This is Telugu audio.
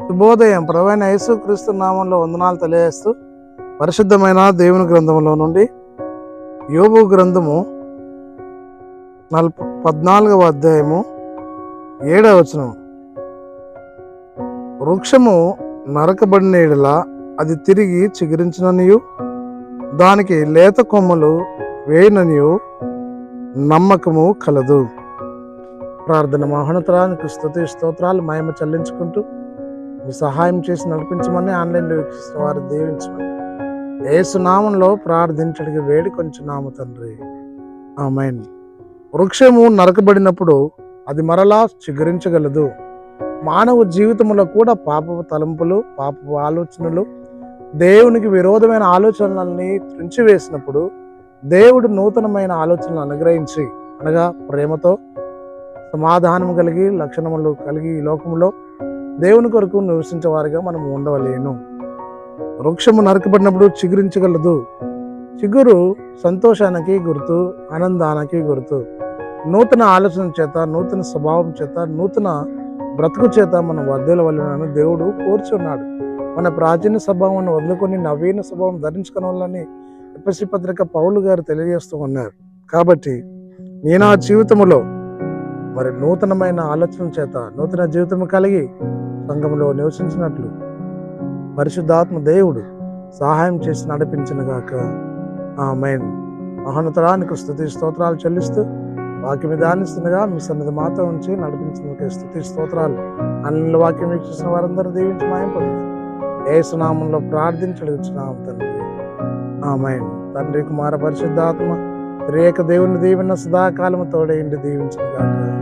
శుభోదయం. ప్రవైన యేసు క్రీస్తు నామంలో వందనాలు తెలియజేస్తూ పరిశుద్ధమైన దేవుని గ్రంథంలో నుండి యోబు గ్రంథము నలభ పద్నాలుగవ అధ్యాయము ఏడవ వచనం. వృక్షము నరకబడిన ఎడల అది తిరిగి చిగురించిననియు దానికి లేత కొమ్మలు వేయననియు నమ్మకము కలదు. ప్రార్థన మహోన్నతరానికి స్థుతి స్తోత్రాలు మహిమ చెల్లించుకుంటూ మీ సహాయం చేసి నడిపించమని ఆన్లైన్లో వీక్షిస్తున్న వారు దీవించమని. ఏసునామంలో ప్రార్థించడానికి వేడి కొంచెం నామ తండ్రి. ఆమెన్. వృక్షము నరకబడినప్పుడు అది మరలా చిగురించగలదు. మానవ జీవితంలో కూడా పాపపు తలంపులు పాపపు ఆలోచనలు దేవునికి విరోధమైన ఆలోచనల్ని తుంచివేసినప్పుడు దేవుడు నూతనమైన ఆలోచనలు అనుగ్రహించి అనగా ప్రేమతో సమాధానం కలిగి లక్షణములు కలిగి ఈ లోకంలో దేవుని కొరకు నివసించే వారిగా మనం ఉండవలేను. వృక్షము నరకబడినప్పుడు చిగురించగలదు. చిగురు సంతోషానికి గుర్తు ఆనందానికి గుర్తు. నూతన ఆలోచన చేత నూతన స్వభావం చేత నూతన బ్రతుకు చేత మన వర్ధల వలన దేవుడు కోర్చున్నాడు. మన ప్రాచీన స్వభావం వదులుకొని నవీన స్వభావం ధరించుకుని వాళ్ళని ఎప్పసి పత్రిక పౌలు గారు తెలియజేస్తూ ఉన్నారు. కాబట్టి నేను ఆ జీవితంలో మరి నూతనమైన ఆలోచన చేత నూతన జీవితం కలిగి సంఘంలో నివసించినట్లు పరిశుద్ధాత్మ దేవుడు సహాయం చేసి నడిపించిన గాక. ఆ మైన్ మహోన్నతరానికి స్థుతి స్తోత్రాలు చెల్లిస్తూ వాక్యం ధ్యానిస్తుండగా మీ సన్నిధి మాతో ఉంచి నడిపించిన స్థుతి స్తోత్రాలు. అన్ని వాక్యం వీక్షిస్తున్న వారందరూ దీవించి మాయం పొందారు ఏసునామంలో ప్రార్థించడుచున్నాం తండ్రి. ఆమెన్. తండ్రి కుమార పరిశుద్ధాత్మ రేఖ దేవుని దీవెన సదాకాలము తోడేయండి దీవించిన గాక.